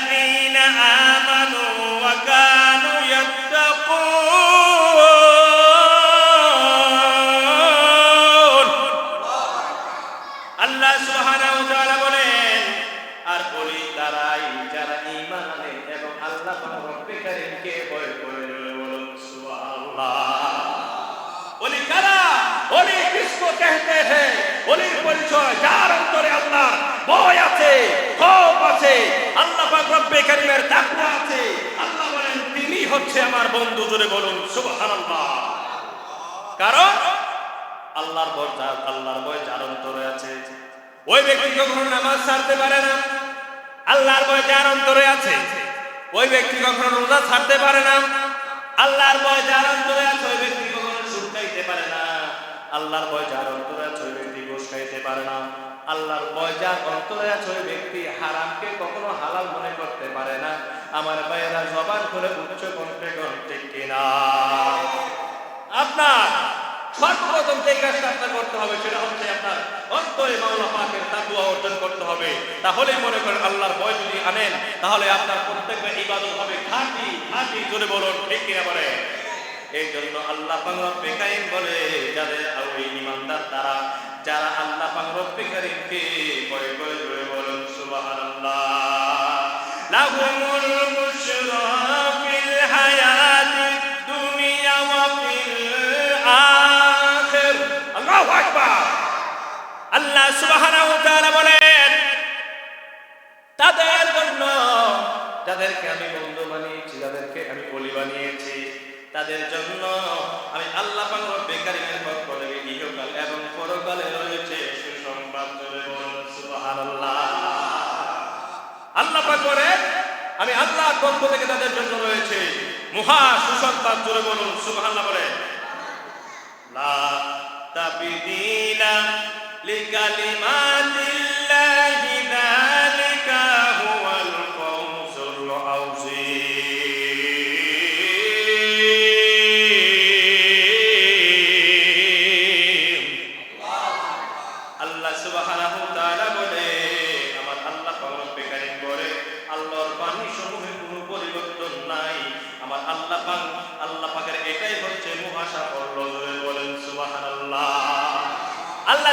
الذين آمنوا রব্বে তাকওয়া আছে। আল্লাহ বলেন, তিনি হচ্ছে আমার বন্ধু। জোরে বলুন, সুবহানাল্লাহ। কারণ আল্লাহর ভয় যার আল্লাহর ভয় যার অন্তরে আছে। ওই ব্যক্তি কখনো নামাজ ছাড়তে পারে না। আল্লাহর ভয় যার অন্তরে আছে। ওই ব্যক্তি কখনো রোজা ছাড়তে পারে না। আল্লাহর ভয় যার অন্তরে আছে, ওই ব্যক্তি কখনো খাইতে পারে না। আল্লাহর ভয় যার অন্তরে আছে ওই ব্যক্তি ঘুষ খাইতে পারে না। আল্লাহর ভয় যার অন্তরে আছে ওই ব্যক্তি হারামকে কখনো হালাল মনে করতে পারে না। আমার ভাইয়েরা, জবান করে উচ্চ কণ্ঠে কণ্ঠে কিনা? আপনার সর্বপ্রথম যে কাজটা আপনার করতে হবে, সেটা হচ্ছে আপনার অন্তরে মাওলা পাকের তাকুয়া অর্জন করতে হবে। তাহলেই মনে করেন আল্লাহর ভয় যদি আনেন, তাহলে আপনার প্রত্যেকটা ইবাদত হবে খাঁটি খাঁটি জোরে বলুন, ঠিক কিনা বলে এই জন্য আল্লাহ পাক বেকাইম বলে তাদের যাদেরকে আমি বন্ধু বানিয়েছি, যাদেরকে আমি বলি বানিয়েছি, তাদের জন্য আমি আল্লাহ পাক রব্বে কারীমের পক্ষ থেকে ইহকাল এবং পরকালে রয়েছে আমি আল্লাহর পক্ষ থেকে তাদের জন্য রয়েছে মহা সুসংবাদ জোরে বলুন, সুবহানাল্লাহ বলে। লা তাবিদিনা লিকালিমাতিল্লাহি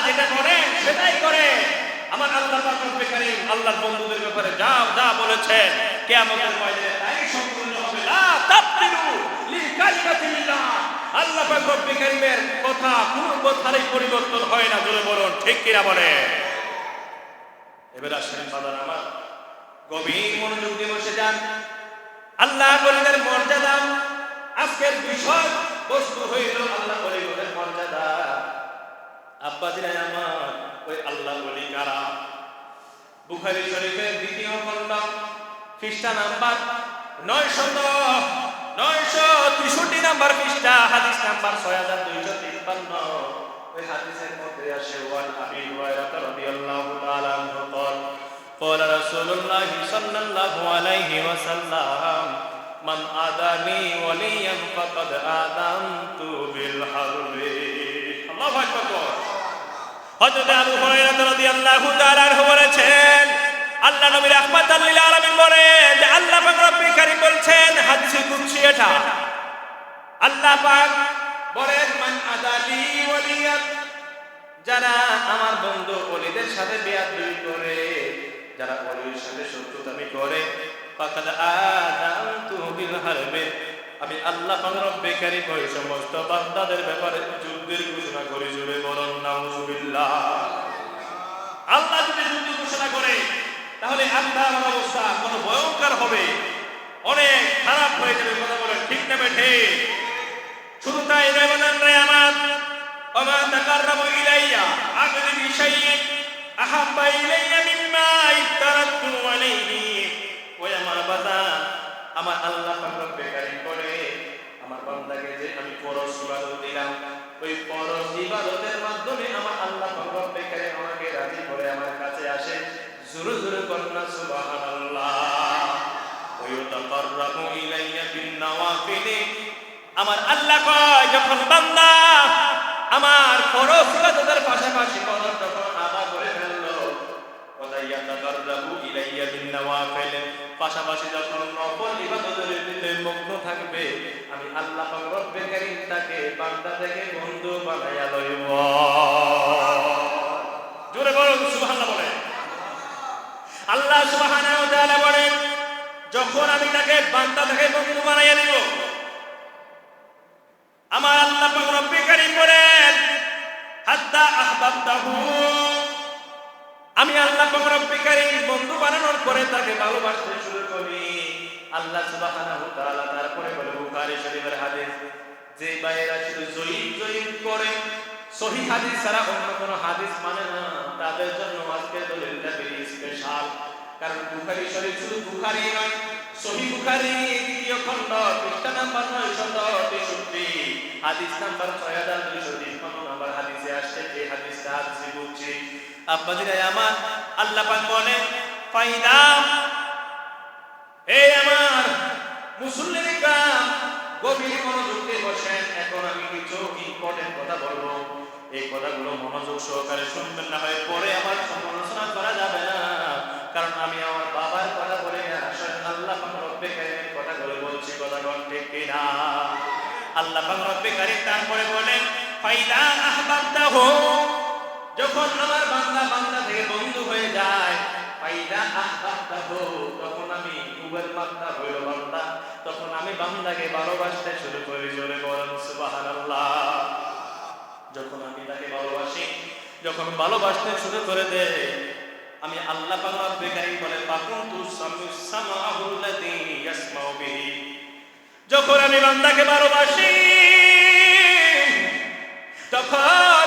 যেটা করে, সেটাই করে। আমার আল্লাহ পাক রব্বে কারীম আল্লাহর বন্ধুদের ব্যাপারে যা যা বলেছেন, কিয়ামতের ময়দানে তাই সম্পূর্ণ হবে। লা তাবতিলু লিকালিমাতিল্লাহ আল্লাহ পাক কথা কোনো কথারই পরিবর্তন হয় না, জোরে বলুন, ঠিক কিনা বলে এবার আসেন আমার। গভীর মনোযোগ দিয়ে বসে যান। আল্লাহ বলিদের মর্যাদা, আজকের বিষয় বস্তু হইল আল্লাহ বলিদের মর্যাদা। আব্বা দিলাই আমার ওই আল্লাহ বলি কারা বুখারী শরীফের দ্বিতীয় খণ্ড খ্রিস্টান নাম্বার নয়শত নয়শো তেষট্টি নাম্বার পৃষ্ঠা হাদিস নাম্বার ছয় হাজার দুইশো তিপ্পান্ন ওই হাদিসের মধ্যে আসে ওয়ান আবি হুরায়রা রাদিয়াল্লাহু তাআলা আনহু قال قال رسول الله صلى الله عليه وسلم من آذاني وليا فقد آذنت হযরত আবু হুরায়রা রাদিয়াল্লাহু তাআলা বলেছেন, আল্লাহ নবী রাহমাতাল লিল আলামিন বলেন আল্লাহ পাক রব্বুল কারীম বলছেন হাদিসে কুদসি আল্লাহ পাক বলেন, মান আদালি ওয়ালিয়ান যারা আমার বন্ধু ওলিদের সাথে বেয়াদবি করে, যারা ওলির সাথে শত্রুতামি করে, ফাকাদ আদামতু বিল আমি আল্লাহ রব্বে কারিম ওই সমস্ত বান্দাদের ব্যাপারে যুদ্ধের ঘোষণা করি জুড়ে বলুন, নাউজুবিল্লাহ। আল্লাহ যদি যুদ্ধ ঘোষণা করে, তাহলে আল্লাহর অবস্থা কোন ভয়ঙ্কর হবে। অনেক খারাপ হয়ে যাবে, কথা ঠিক না বেঠে? শুধু তাই রে আমার। আমার তাকাররাবু ইলাইয়া আগরি আমার বাদা আমার আল্লাহ পাক বেকারী আপনাকে যে আমি পরশ ইবাদত দিলাম, ওই পরশ ইবাদতের মাধ্যমে আমার আল্লাহ ভগবান বেকারে আমাকে রাজি করে আমার কাছে আসে। জুরু জোরে কন্যা, সুবহানাল্লাহ। ওয়াতাকাররাবু ইলাইয়া বিন নওয়াফিল আমার আল্লাহ কয় যখন বান্দা আমার ফরজ ইবাদতের পাশাপাশি ফরজ যখন আদা করে ফেলল ওয়াতাকাররাবু ইলাইয়া বিন নওয়াফিল পাশাপাশি যখন ইবাদতের ভিতরে মগ্ন থাকবে, আমি আল্লাহ রব্বে কারীম তাকে বান্দা থেকে বন্ধু বানাইয়া লইব। জোরে বলুন, সুবহানাল্লাহ আল্লাহ সুবহানাহু ওয়া তাআলা বলেন, যখন আমি তাকে বান্দা থেকে বন্ধু বানাইয়া আমার আল্লাহ পাক রব্বে কারীম বলেন, হাত্তা আহবাবতাহু আমি আল্লাহ রব্বিকারে বন্ধু বানানোর পরে তাকে ভালোবাসতে শুরু করি। আল্লাহ সুবহানাহু তারপরে বলে বুখারী শরীফের হাদিস, যে বাইরা শুধু জয়ীব জয়ীব করে, সহি হাদিস ছাড়া অন্য কোনো হাদিস মানে না। তাদের জন্য আজকে দলিলটা বেরি স্পেশাল কারণ বুখারি শরীফ শুধু বুখারি নয়, সহি বুখারি দ্বিতীয় খণ্ড, পৃষ্ঠা নাম্বার 963 হাদিস নাম্বার 6253 আমার আল্লাহ বলেন, ফাইদা সমালোচনা করা যাবে না। কারণ আমি আমার বাবার কথা বলে আল্লাহ রব্বে বলছি। আল্লাহ কারীম তারপরে বলেন, ফাইদা আহবাবতাহু যখন আমার বান্দা বান্দা থেকে বন্ধু হয়ে যায় তখন আমি উবের বান্দা হইল বান্দা। তখন আমি বান্দাকে ভালোবাসতে শুরু করি, জোরে বলেন যখন আমি তাকে ভালোবাসি, যখন ভালোবাসতে শুরু করে আমি আল্লাহ পাক বলে ইয়াসমাউ বিহি। যখন আমি বান্দাকে ভালোবাসি, তখন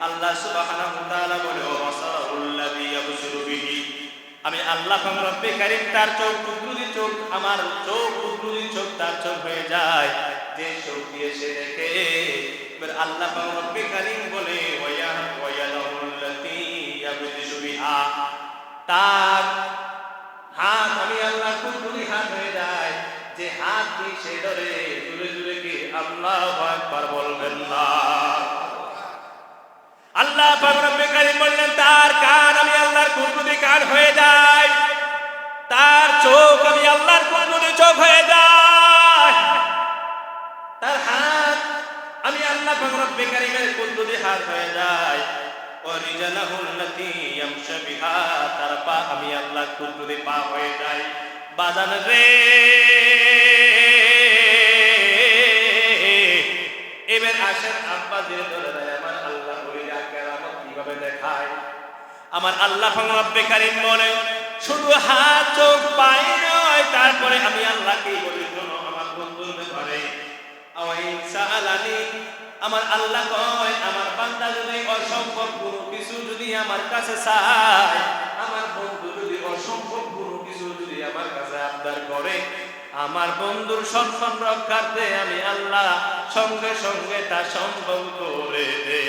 আল্লাহ সুবহানাহু ওয়া তাআলা বলে ও বাসারুল্লাযী ইয়াবসুরু বিহি। আমি আল্লাহ পাক রব্বে কারীম তার চোখ, কুদরতি চোখ, আমার চোখ চোখ তার চোখ হয়ে যায়। যে চোখ দিয়ে সে দেখে, এবার আল্লাহ পাক রব্বে কারীম বলে, ওয়া ওয়ায়ালাহুল্লাতী ইয়াবতিশু বিহা। তার হাত, আমি আল্লাহ কুদরতি হাত হয়ে যায়। যে হাত দিয়ে সে ধরে দূরে দূরে কি আল্লাহু আকবার বলবেন না? আল্লাহ পাক বললেন, তার কান আমি আল্লাহর কুদরতি কান হয়ে যায় তার চোখ আমি আল্লাহর কুদরতি চোখ হয়ে যায় তার হাত আমি আল্লাহ হাত হয়ে যায় তার পা আমি আল্লাহ পা হয়ে যায় বাজান রে, এবার আসেন কীভাবে দেখায়? আমার আল্লাহ রব্বে কারীম বলে, শুধু হাত, চোখ পাই নয়, তারপরে আমি আল্লাহকে বলি। আমার বন্ধুর ঘরে আমার আল্লাহ কয়, আমার যদি অসম্ভব কোনো কিছু যদি আমার কাছে চায়, আমার বন্ধু যদি অসম্ভব কোনো কিছু যদি আমার কাছে আবদার করে, আমার বন্ধুর সম্মান রক্ষার্থে আমি আল্লাহ সঙ্গে সঙ্গে তা সম্ভব করে দে